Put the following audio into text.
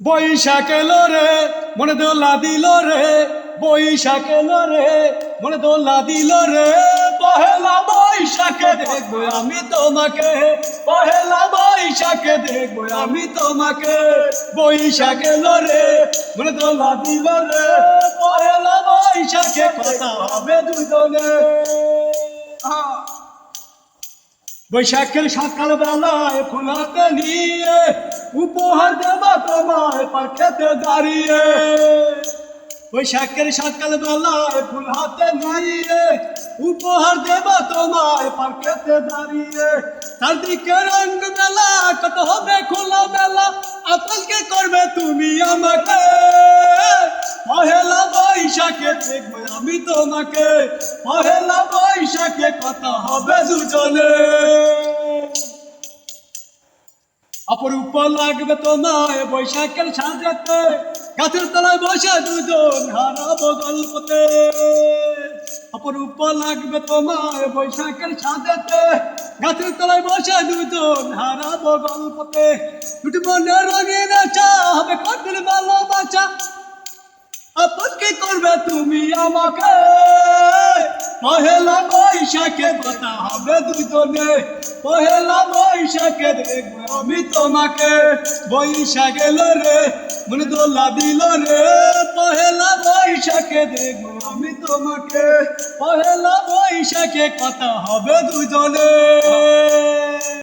বৈশাখ এলো রে, মনে দোলা দিল রে, বৈশাখ এলো রে, মনে দোলা দিল রে। পহেলা বৈশাখে দেখব আমি তোমাকে, পহেলা বৈশাখে দেখব আমি তোমাকে। বৈশাখ এলো রে, মনে দোলা দিল রে, পহেলা বৈশাখে কথা হবে দুজনে। বৈশাখের সকাল বেলায় ফুল হাতে নিয়ে তোমায় পাখেতে দাঁড়িয়ে, বৈশাখের সকাল বেলায় ফুল হাতে নিয়ে উপহার দেবা তোমায় পাখেতে দাঁড়িয়ে। চারদিকে রঙ মেলা কত হবে খোলা মেলা আতঙ্কে করবে তুমি আমাকে? পহেলা বৈশাখে দেখব আমি তোমাকে, পহেলা বৈশাখে কথা হবে দুজনে। অপরূপ লাগবে তোমায় বৈশাখের সাজাতে গাছের তলায় বসে দুজন হারাবো গল্পতে। অপরূপ লাগবে তোমায় বৈশাখের সাজাতে গাছের তলায় বসে দুজন হারাবো গল্পতে। দুটি মনের রঙিন নাচা হবে কঠিন ভালোবাসা আপন কি করবে তুমি আমাকে? পহেলা বৈশাখে কথা হবে দুজনে। পহেলা বৈশাখে দেখব আমি তোমাকে। বৈশাখ এলো রে, মনে দোলা দিল রে। পহেলা বৈশাখে দেখব আমি তোমাকে। পহেলা বৈশাখে কথা হবে দুজনে।